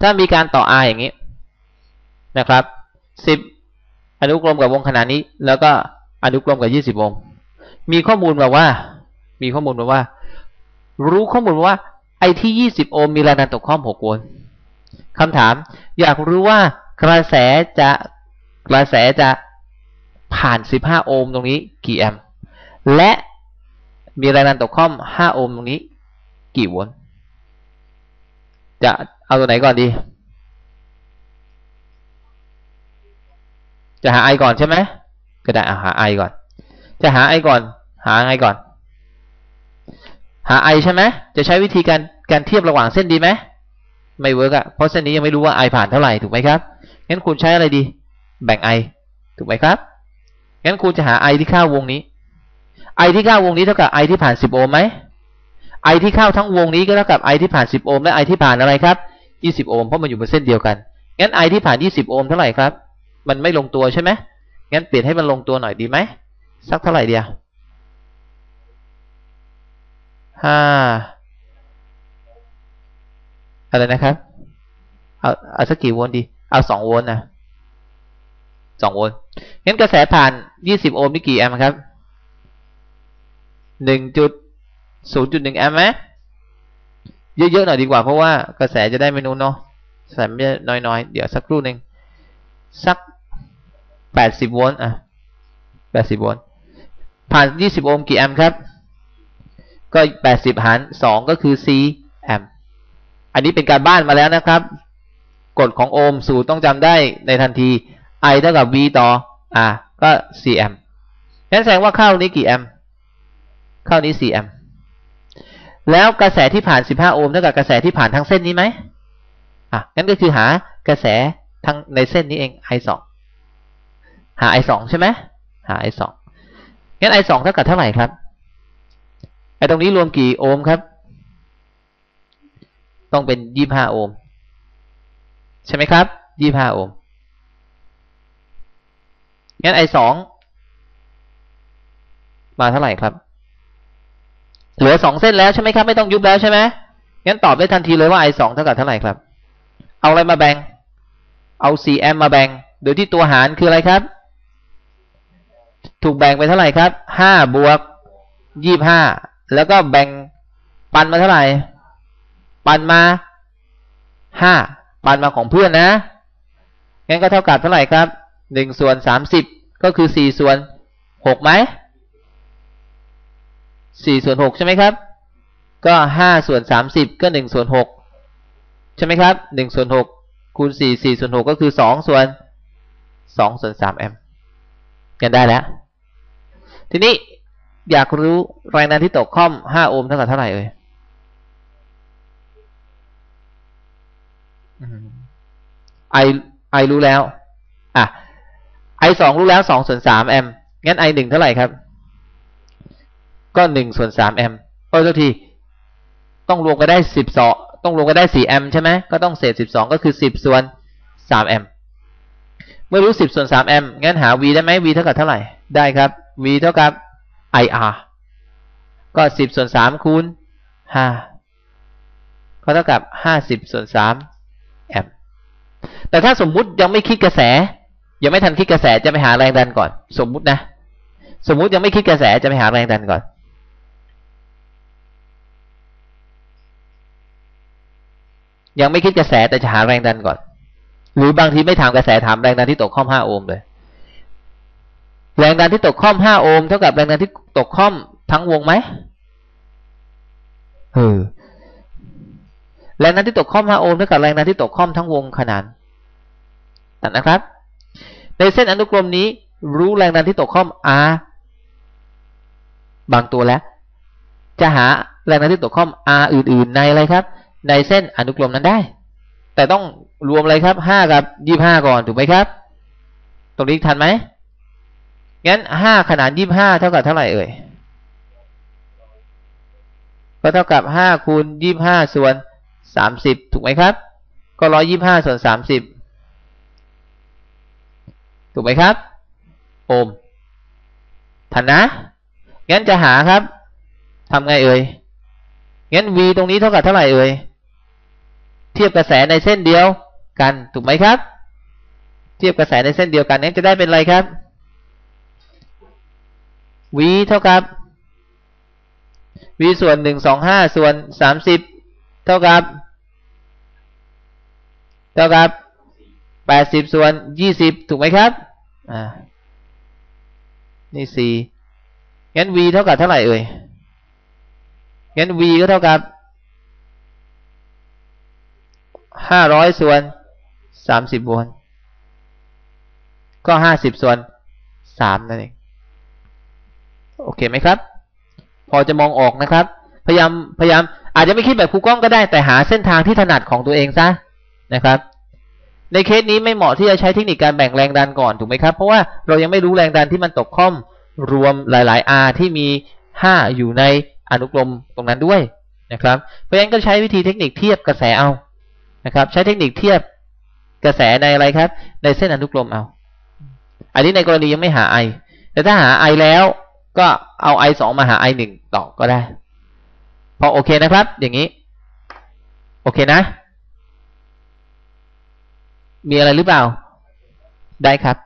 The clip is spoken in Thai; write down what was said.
ถ้ามีการต่อ R อย่างนี้นะครับสิบอนุกรมกับวงขนาดนี้ แล้วก็อนุกรมกับยี่สิบโอห์มมีข้อมูลมาว่า มีข้อมูลมาว่า รู้ข้อมูลว่า ไอที่ยี่สิบโอห์มมีแรงดันตกข้อมหกโวลต์คำถาม อยากรู้ว่ากระแสจะกระแสจะผ่านสิบห้าโอห์มตรงนี้กี่แอมป์และมีแรงดันตกข้อมห้าโอห์มตรงนี้ กี่โวลต์จะ เอาตัวไหนก่อนดี จะหาไอก่อนใช่ไหมก็ได้หาไอก่อน จะหาไอก่อน หาไอก่อน หาไอใช่ไหมจะใช้วิธีการการเทียบระหว่างเส้นดีไหมไม่เวิร์กอะเพราะเส้นนี้ยังไม่รู้ว่าไอผ่านเท่าไหร่ถูกไหมครับงั้นคุณใช้อะไรดี แบ่งไอถูกไหมครับงั้นคุณจะหาไอที่เข้าวงนี้ไอที่เข้าวงนี้เท่ากับไอที่ผ่านสิบโอห์มไหมไอที่เข้าทั้งวงนี้ก็เท่ากับไอที่ผ่านสิบโอห์มและไอที่ผ่านอะไรครับ ยี่สิบโอห์มเพราะมันอยู่บนเส้นเดียวกัน งั้นไอที่ผ่านยี่สิบโอห์มเท่าไหร่ครับ มันไม่ลงตัวใช่ไหมงั้นเปลี่ยนให้มันลงตัวหน่อยดีไหม สักเท่าไหร่เดียวห้าอะไรนะครับ เอาเอาสักกี่โวลต์ดี เอาสองโวลต์นะสองโวลต์งั้นกระแสผ่านยี่สิบโอห์มนี่กี่แอมป์ครับหนึ่งจุดศูนย์จุดหนึ่งแอมป์ไหม เยอะๆหน่อยดีกว่าเพราะว่ากระแสจะได้ไม่นู้นเนาะใส่ไม่น้อยๆ เดี๋ยวสักครู่หนึ่งสักแปดสิบโวลต์อะแปดสิบโวลต์ผ่านยี่สิบโอห์มกี่แอมป์ครับ ก็แปดสิบหารสองก็คือ c แอมป์อันนี้เป็นการบ้านมาแล้วนะครับ กฎของโอห์มสูตรต้องจำได้ในทันที I เท่ากับ V ต่อ R ก็ c แอมป์นั่นแสดงว่าเข้านี้กี่แอมป์เข้านี้ 4 แอมป์ แล้วกระแสที่ผ่าน15โอห์มเท่ากับกระแสที่ผ่านทั้งเส้นนี้ไหมอะงั้นก็คือหากระแสทั้งในเส้นนี้เอง I สองหา I สองใช่ไหมหา I สองงั้น I สองเท่ากับเท่าไหร่ครับไอตรงนี้รวมกี่โอห์มครับ ต้องเป็น25โอห์มใช่ไหมครับ25โอห์มงั้น I สองมาเท่าไหร่ครับ เหลือสองเส้นแล้วใช่ไหมครับ ไม่ต้องยุบแล้วใช่ไหมงั้นตอบได้ทันทีเลยว่า I สองเท่ากับเท่าไหร่ครับ เอาอะไรมาแบ่ง เอา 4m มาแบ่ง โดยที่ตัวหารคืออะไรครับ ถูกแบ่งไปเท่าไหร่ครับ5บวก25แล้วก็แบ่งปันมาเท่าไหร่ ปันมา5ปันมาของเพื่อนนะ งั้นก็เท่ากับเท่าไหร่ครับ1ส่วน30ก็คือ4ส่วน6ไหม 4ส่วน6ใช่ไหมครับ ก็5ส่วน30 ก็1ส่วน6ใช่ไหมครับ1ส่วน6คูณ4 4ส่วน6ก็คือ2ส่วน2ส่วน3แอมป์กันได้แล้ว ทีนี้อยากรู้แรงดันที่ตกค่อม 5 โอห์มเท่ากับเท่าไหร่เอ่ยไอไอรู้แล้ว อะไอสองรู้แล้ว2ส่วน3แอมป์งั้นไอหนึ่งเท่าไหร่ครับ ก็1ส่วน3แอมป์โอ้ทุกที ต้องรวมกันได้12ต้องรวมกันได้4แอมป์ใช่ไหมก็ต้องเศษ12ก็คือ10ส่วน3แอมป์เมื่อรู้10ส่วน3แอมป์งั้นหา v ได้ไหม v เท่ากับเท่าไหร่ ได้ครับ v เท่ากับ IR ก็10ส่วน3คูณ5ก็เท่ากับ50ส่วน3แอมป์แต่ถ้าสมมุติยังไม่คิดกระแส ยังไม่ทันคิดกระแสจะไปหาแรงดันก่อน สมมุตินะ สมมุติยังไม่คิดกระแสจะไปหาแรงดันก่อน ยังไม่คิดกระแสแต่จะหาแรงดันก่อน หรือบางทีไม่ถามกระแสถามแรงดันที่ตกข้อม5โอห์มเลย แรงดันที่ตกข้อม5โอห์มเท่ากับแรงดันที่ตกข้อมทั้งวงไหมเออแรงดันที่ตกข้อม5โอห์มเท่ากับแรงดันที่ตกข้อมทั้งวงขนานตัดนะครับ ในเส้นอนุกรมนี้ รู้แรงดันที่ตกข้อม R บางตัวแล้ว จะหาแรงดันที่ตกข้อม R อื่น ๆ ในอะไรครับ ในเส้นอนุกรมนั้นได้ แต่ต้องรวมอะไรครับ5กับ25ก่อนถูกไหมครับ ตรงนี้ทันไหมงั้น5ขนาด25เท่ากับเท่าไหร่เอ่ยก็เท่ากับ5คูณ25ส่วน30ถูกไหมครับ ก็125ส่วน30ถูกไหมครับ โอมทันนะ งั้นจะหาครับทำไงเอ่ย งั้น v ตรงนี้เท่ากับเท่าไหร่เอ่ย เทียบกระแสในเส้นเดียวกัน ถูกไหมครับ เทียบกระแสในเส้นเดียวกันนี้นจะได้เป็นอะไรครับ v เท่ากับ v ส่วนหนึ่งสองห้าส่วนสามสิบเท่ากับ เท่ากับแปดสิบส่วนยี่สิบถูกไหมครับ อ่า นี่สี่งั้น v เท่ากับเท่าไหร่เอ่ย งั้น v ก็เท่ากับห้าร้อยส่วนสามสิบวลต์ก็ห้าสิบส่วนสามนั่นเอง โอเคไหมครับ พอจะมองออกนะครับ พยายามพยายาม อาจจะไม่คิดแบบครูกล้องก็ได้แต่หาเส้นทางที่ถนัดของตัวเองซะนะครับ ในเคสนี้ไม่เหมาะที่จะใช้เทคนิคการแบ่งแรงดันก่อนถูกไหมครับ เพราะว่าเรายังไม่รู้แรงดันที่มันตกข้อมรวมหลาย ๆ R ที่มี 5 อยู่ใน อนุกรมตรงนั้นด้วยนะครับ เพราะฉะนั้นก็ใช้วิธีเทคนิคเทียบกระแสเอานะครับ ใช้เทคนิคเทียบกระแสในอะไรครับ ในเส้นอนุกรมเอา อันนี้ในกรณียังไม่หา I แต่ถ้าหา I แล้วก็เอา I สองมาหา I หนึ่งต่อก็ได้ พอโอเคนะครับ อย่างนี้ โอเคนะ มีอะไรหรือเปล่า ได้ครับ